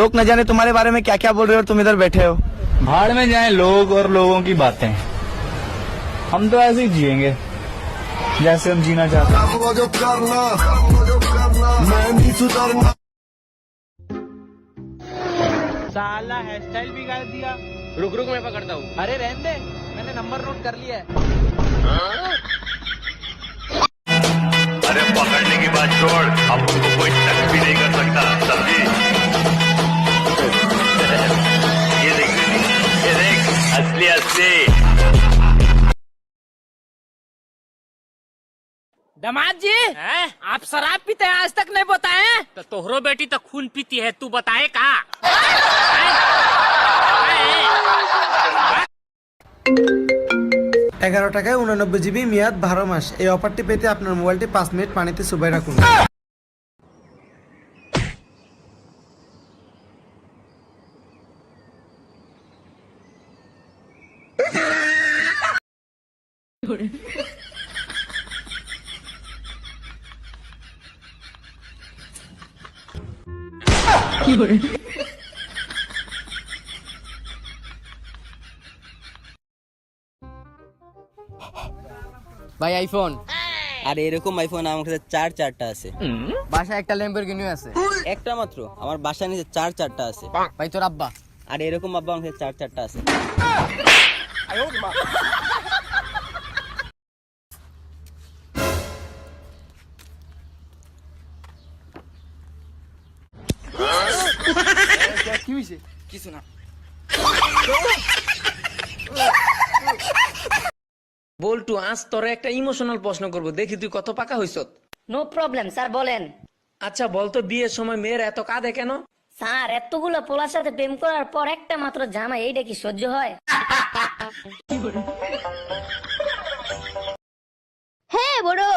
लोग न जाने तुम्हारे बारे में क्या क्या बोल रहे हो तुम इधर बैठे हो। भाड़ में जाए लोग और लोगों की बातें। हम तो ऐसे ही जिएँगे जैसे हम जीना चाहते हैं। साला हेयर स्टाइल बिगाड़ दिया। रुक रुक मैं पकड़ता हूँ। अरे रहने दे। मैंने नंबर नोट कर लिया है। अरे पकड़ने की बात छोड़ अब उनको कोई टच भी नहीं दमाद जी आप शराब पीते हैं आज तक नहीं बताए तो तोहरो बेटी तो खून पीती है तू बताए का এগারো টাকায় উনানব্বই জিবি মেয়াদ বারো মাস এই অফারটি পেতে আপনার মোবাইলটি পাঁচ মিনিট পানিতে চুবাই রাখুন ভাই আইফোন আর এরকম আইফোন আমার কাছে চার চারটা আছে। বাসায় একটা ল্যাম্বরগিনি আছে। একটা মাত্র। আমার বাসার নিচে চার চারটা আছে। ভাই তোর আব্বা। আর এরকম আব্বা আমার কাছে চার চারটা আছে। বল্টু আজ তোরে একটা ইমোশনাল প্রশ্ন করব। দেখি তুই কত পাকা হইছ নো প্রবলেম স্যার বলেন। আচ্ছা বলতো বিয়ের সময় মেয়ের এত কাঁদে কেন? স্যার এতগুলো পোলার সাথে প্রেম করার পর একটা মাত্র জামা এইটা কি সহ্য হয়? হ্যাঁ বড়ো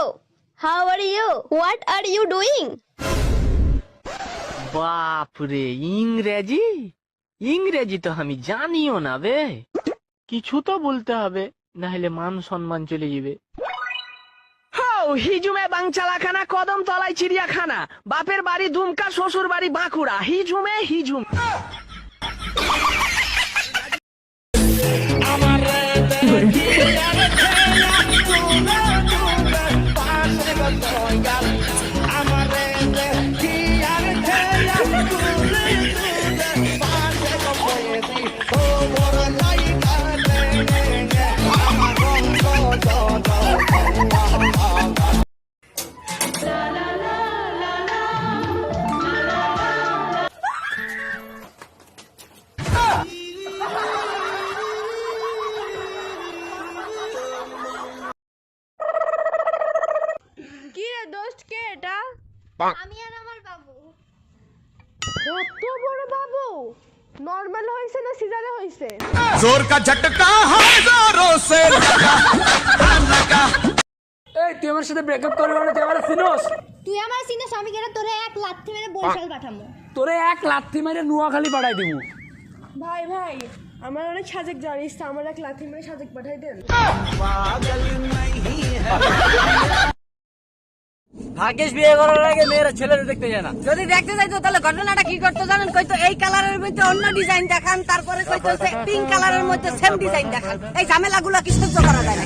how are you what are you doing বাপরে ইংরেজি? ইংরেজি তো আমি জানিও না বে। কিছু তো বলতে হবে না হলে মান সম্মান চলে যাবে। হিজুমে বাংচালাখানা কদম তলায় চিড়িয়াখানা বাপের বাড়ি দুমকা শ্বশুর বাড়ি বাঁকুড়া হিজুমে হিজুম। কি দোস্ত কে এটা? আমি আর আমার বাবু। কত বড় বাবু? নরমাল হইছে না সিজারে হইছে জোর কা ঝটকা হাজারো সে এই তুই আমার সাথে ব্রেকআপ করবি না তুই আমার সিনোস তুই আমার সিনোস আমি কেন তোরে এক লাথি মেরে বরিশাল পাঠামু? তোরে এক লাথি মেরে নোয়াখালী পাঠাই দিব ভাই ভাই আমার অনেক সাজেক জানিস আমার এক লাথি মেরে সাজেক পাঠাই দেন। ভাগ্যেশ বিয়ে করার আগে মেয়েরা ছেলেদের দেখতে যায় না। যদি দেখতে যাইতো, তাহলে ঘটনাটা কি করতো জানেন? কইতো এই কালারের মধ্যে অন্য ডিজাইন দেখান, তারপরে কইতো পিঙ্ক কালারের মধ্যে সেম ডিজাইন দেখান। এই ঝামেলাগুলো কি সহ্য করা যায় না